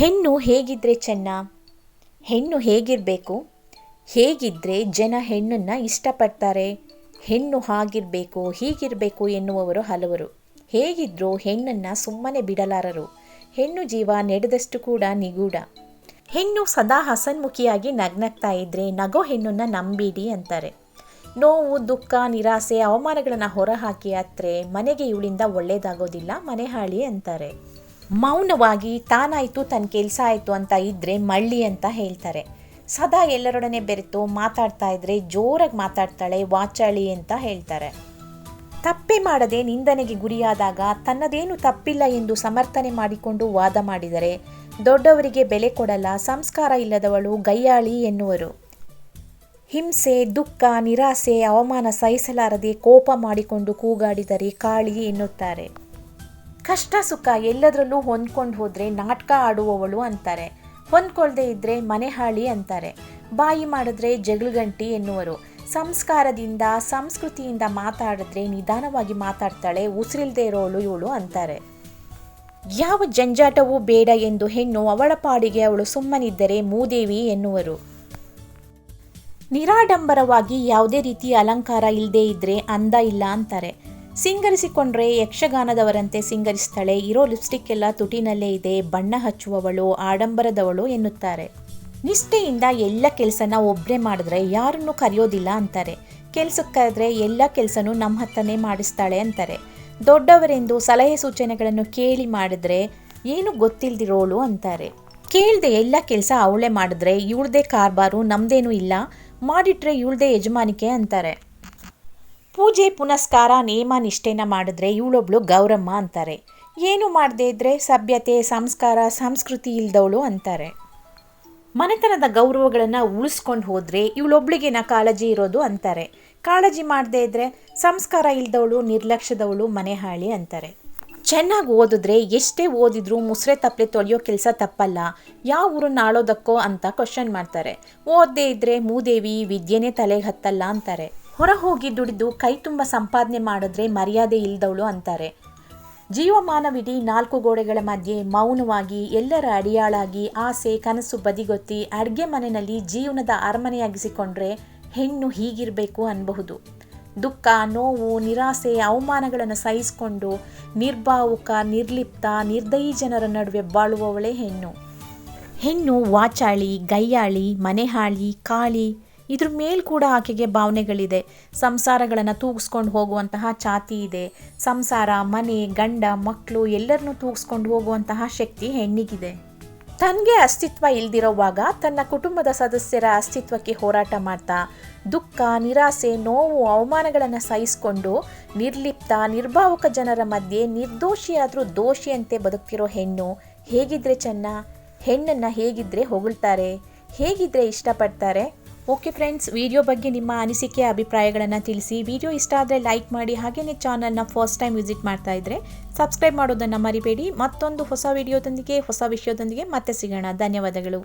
ಹೆಣ್ಣು ಹೇಗಿದ್ರೆ ಚೆನ್ನ? ಹೆಣ್ಣು ಹೇಗಿರಬೇಕು? ಹೇಗಿದ್ರೆ ಜನ ಹೆಣ್ಣನ್ನು ಇಷ್ಟಪಡ್ತಾರೆ? ಹೆಣ್ಣು ಹಾಗಿರಬೇಕು, ಹೀಗಿರಬೇಕು ಎನ್ನುವವರು ಹಲವರು. ಹೇಗಿದ್ರೂ ಹೆಣ್ಣನ್ನು ಸುಮ್ಮನೆ ಬಿಡಲಾರರು. ಹೆಣ್ಣು ಜೀವ ನಡೆದಷ್ಟು ಕೂಡ ನಿಗೂಢ. ಹೆಣ್ಣು ಸದಾ ಹಸನ್ಮುಖಿಯಾಗಿ ನಗ್ನಗ್ತಾ ಇದ್ರೆ ನಗೋ ಹೆಣ್ಣನ್ನು ನಂಬಿಡಿ ಅಂತಾರೆ. ನೋವು, ದುಃಖ, ನಿರಾಸೆ, ಅವಮಾನಗಳನ್ನು ಹೊರಹಾಕಿ ಅತ್ರೆ ಮನೆಗೆ ಇವಳಿಂದ ಒಳ್ಳೇದಾಗೋದಿಲ್ಲ, ಮನೆ ಹಾಳಿ ಅಂತಾರೆ. ಮೌನವಾಗಿ ತಾನಾಯಿತು, ತನ್ನ ಕೆಲಸ ಆಯಿತು ಅಂತ ಇದ್ದರೆ ಮಳ್ಳಿ ಅಂತ ಹೇಳ್ತಾರೆ. ಸದಾ ಎಲ್ಲರೊಡನೆ ಬೆರೆತು ಮಾತಾಡ್ತಾ ಇದ್ರೆ ಜೋರಾಗಿ ಮಾತಾಡ್ತಾಳೆ ವಾಚಾಳಿ ಅಂತ ಹೇಳ್ತಾರೆ. ತಪ್ಪೆ ಮಾಡದೆ ನಿಂದನೆಗೆ ಗುರಿಯಾದಾಗ ತನ್ನದೇನು ತಪ್ಪಿಲ್ಲ ಎಂದು ಸಮರ್ಥನೆ ಮಾಡಿಕೊಂಡು ವಾದ ಮಾಡಿದರೆ ದೊಡ್ಡವರಿಗೆ ಬೆಲೆ ಕೊಡಲ್ಲ, ಸಂಸ್ಕಾರ ಇಲ್ಲದವಳು ಗಯ್ಯಾಳಿ ಎನ್ನುವರು. ಹಿಂಸೆ, ದುಃಖ, ನಿರಾಸೆ, ಅವಮಾನ ಸಹಿಸಲಾರದೆ ಕೋಪ ಮಾಡಿಕೊಂಡು ಕೂಗಾಡಿದರೆ ಕಾಳಿ ಎನ್ನುತ್ತಾರೆ. ಕಷ್ಟ ಸುಖ ಎಲ್ಲದರಲ್ಲೂ ಹೊಂದ್ಕೊಂಡು ಹೋದರೆ ನಾಟಕ ಆಡುವವಳು ಅಂತಾರೆ. ಹೊಂದ್ಕೊಳ್ದೇ ಇದ್ದರೆ ಮನೆ ಹಾಳಿ ಅಂತಾರೆ. ಬಾಯಿ ಮಾಡಿದ್ರೆ ಜಗಳಗಂಟಿ ಎನ್ನುವರು. ಸಂಸ್ಕಾರದಿಂದ, ಸಂಸ್ಕೃತಿಯಿಂದ ಮಾತಾಡಿದ್ರೆ ನಿಧಾನವಾಗಿ ಮಾತಾಡ್ತಾಳೆ, ಉಸಿರಿಲ್ದೇ ಇರೋಳು ಇವಳು ಅಂತಾರೆ. ಯಾವ ಜಂಜಾಟವೂ ಬೇಡ ಎಂದು ಹೆಣ್ಣು ಅವಳ ಪಾಡಿಗೆ ಅವಳು ಸುಮ್ಮನಿದ್ದರೆ ಮೂದೇವಿ ಎನ್ನುವರು. ನಿರಾಡಂಬರವಾಗಿ ಯಾವುದೇ ರೀತಿಯ ಅಲಂಕಾರ ಇಲ್ಲದೇ ಇದ್ದರೆ ಅಂದ ಇಲ್ಲ ಅಂತಾರೆ. ಸಿಂಗರಿಸಿಕೊಂಡ್ರೆ ಯಕ್ಷಗಾನದವರಂತೆ ಸಿಂಗರಿಸ್ತಾಳೆ. ಇರೋ ಲಿಪ್ಸ್ಟಿಕ್ ಎಲ್ಲ ತುಟಿನಲ್ಲೇ ಇದೆ. ಬಣ್ಣ ಹಚ್ಚುವವಳು, ಆಡಂಬರದವಳು ಎನ್ನುತ್ತಾರೆ. ನಿಷ್ಠೆಯಿಂದ ಎಲ್ಲ ಕೆಲಸನ ಒಬ್ಬರೇ ಮಾಡಿದ್ರೆ ಯಾರನ್ನು ಕರೆಯೋದಿಲ್ಲ ಅಂತಾರೆ. ಕೆಲ್ಸಕ್ಕೆ ಕರೆದ್ರೆ ಎಲ್ಲ ಕೆಲಸನೂ ನಮ್ಮ ಹತ್ತನೇ ಮಾಡಿಸ್ತಾಳೆ ಅಂತಾರೆ. ದೊಡ್ಡವರೆಂದು ಸಲಹೆ ಸೂಚನೆಗಳನ್ನು ಕೇಳಿ ಮಾಡಿದ್ರೆ ಏನು ಗೊತ್ತಿಲ್ದಿರೋಳು ಅಂತಾರೆ. ಕೇಳ್ದೆ ಎಲ್ಲ ಕೆಲಸ ಅವಳೇ ಮಾಡಿದ್ರೆ ಇವಳ್ದೇ ಕಾರ್ಬಾರು ನಮ್ದೇನೂ ಇಲ್ಲ. ಮಾಡಿಟ್ರೆ ಇವಳ್ದೇ ಯಜಮಾನಿಕೆ ಅಂತಾರೆ. ಪೂಜೆ, ಪುನಸ್ಕಾರ, ನೇಮ, ನಿಷ್ಠೆನ ಮಾಡಿದ್ರೆ ಇವಳೊಬ್ಳು ಗೌರಮ್ಮ ಅಂತಾರೆ. ಏನು ಮಾಡದೇ ಇದ್ರೆ ಸಭ್ಯತೆ, ಸಂಸ್ಕಾರ, ಸಂಸ್ಕೃತಿ ಇಲ್ದವಳು ಅಂತಾರೆ. ಮನೆತನದ ಗೌರವಗಳನ್ನು ಉಳಿಸ್ಕೊಂಡು ಹೋದರೆ ಇವಳೊಬ್ಳಿಗೆ ಕಾಳಜಿ ಇರೋದು ಅಂತಾರೆ. ಕಾಳಜಿ ಮಾಡದೇ ಇದ್ದರೆ ಸಂಸ್ಕಾರ ಇಲ್ದವಳು, ನಿರ್ಲಕ್ಷ್ಯದವಳು ಮನೆ ಹಾಳಿ ಅಂತಾರೆ. ಚೆನ್ನಾಗಿ ಓದಿದ್ರೆ ಎಷ್ಟೇ ಓದಿದ್ರೂ ಮುಸ್ರೆ ತಪ್ಪಲೆ ತೊಳೆಯೋ ಕೆಲಸ ತಪ್ಪಲ್ಲ. ಯಾವ ಊರನ್ನ ಆಳೋದಕ್ಕೋ ಅಂತ ಕ್ವಶನ್ ಮಾಡ್ತಾರೆ. ಓದದೇ ಇದ್ದರೆ ಮೂದೇವಿ, ವಿದ್ಯೆನೇ ತಲೆಗೆ ಹತ್ತಲ್ಲ ಅಂತಾರೆ. ಹೊರ ಹೋಗಿ ದುಡಿದು ಕೈ ತುಂಬ ಸಂಪಾದನೆ ಮಾಡಿದ್ರೆ ಮರ್ಯಾದೆ ಇಲ್ದವಳು ಅಂತಾರೆ. ಜೀವಮಾನವಿಡೀ ನಾಲ್ಕು ಗೋಡೆಗಳ ಮಧ್ಯೆ ಮೌನವಾಗಿ ಎಲ್ಲರ ಅಡಿಯಾಳಾಗಿ ಆಸೆ, ಕನಸು ಬದಿಗೊತ್ತಿ ಅಡುಗೆ ಮನೆಯಲ್ಲಿ ಜೀವನದ ಅರಮನೆಯಾಗಿಸಿಕೊಂಡ್ರೆ ಹೆಣ್ಣು ಹೀಗಿರಬೇಕು ಅನ್ಬಹುದು. ದುಃಖ, ನೋವು, ನಿರಾಸೆ, ಅವಮಾನಗಳನ್ನು ಸಹಿಸಿಕೊಂಡು ನಿರ್ಭಾವುಕ, ನಿರ್ಲಿಪ್ತ, ನಿರ್ದಯಿ ಜನರ ನಡುವೆ ಬಾಳುವವಳೇ ಹೆಣ್ಣು. ಹೆಣ್ಣು ವಾಚಾಳಿ ಗಯ್ಯಾಳಿ ಮನೆಹಾಳಿ, ಕಾಳಿ ಇದ್ರ ಮೇಲೆ ಕೂಡ ಆಕೆಗೆ ಭಾವನೆಗಳಿದೆ. ಸಂಸಾರಗಳನ್ನು ತೂಗಿಸ್ಕೊಂಡು ಹೋಗುವಂತಹ ಛಾತಿ ಇದೆ. ಸಂಸಾರ, ಮನೆ, ಗಂಡ ಮಕ್ಕಳು ಎಲ್ಲರನ್ನೂ ತೂಗಿಸ್ಕೊಂಡು ಹೋಗುವಂತಹ ಶಕ್ತಿ ಹೆಣ್ಣಿಗಿದೆ. ತನಗೆ ಅಸ್ತಿತ್ವ ಇಲ್ದಿರೋವಾಗ ತನ್ನ ಕುಟುಂಬದ ಸದಸ್ಯರ ಅಸ್ತಿತ್ವಕ್ಕೆ ಹೋರಾಟ ಮಾಡ್ತಾ, ದುಃಖ, ನಿರಾಸೆ, ನೋವು, ಅವಮಾನಗಳನ್ನು ಸಹಿಸಿಕೊಂಡು ನಿರ್ಲಿಪ್ತ, ನಿರ್ಭಾವಕ ಜನರ ಮಧ್ಯೆ ನಿರ್ದೋಷಿಯಾದರೂ ದೋಷಿಯಂತೆ ಬದುಕ್ತಿರೋ ಹೆಣ್ಣು ಹೇಗಿದ್ರೆ ಚೆನ್ನ? ಹೆಣ್ಣನ್ನು ಹೇಗಿದ್ರೆ ಹೊಗಳ್ತಾರೆ? ಹೇಗಿದ್ರೆ ಇಷ್ಟಪಡ್ತಾರೆ? ಓಕೆ ಫ್ರೆಂಡ್ಸ್ ವಿಡಿಯೋ ಬಗ್ಗೆ ನಿಮ್ಮ ಅನಿಸಿಕೆ, ಅಭಿಪ್ರಾಯಗಳನ್ನು ತಿಳಿಸಿ. ವಿಡಿಯೋ ಇಷ್ಟ ಆದರೆ ಲೈಕ್ ಮಾಡಿ ಹಾಗೆಯೇ ಚಾನಲ್ನ ಫಸ್ಟ್ ಟೈಮ್ ವಿಸಿಟ್ ಮಾಡ್ತಾ ಇದ್ದರೆ ಸಬ್ಸ್ಕ್ರೈಬ್ ಮಾಡೋದನ್ನು ಮರಿಬೇಡಿ. ಮತ್ತೊಂದು ಹೊಸ ವಿಡಿಯೋದೊಂದಿಗೆ ಹೊಸ ವಿಷಯದೊಂದಿಗೆ ಮತ್ತೆ ಸಿಗೋಣ. ಧನ್ಯವಾದಗಳು.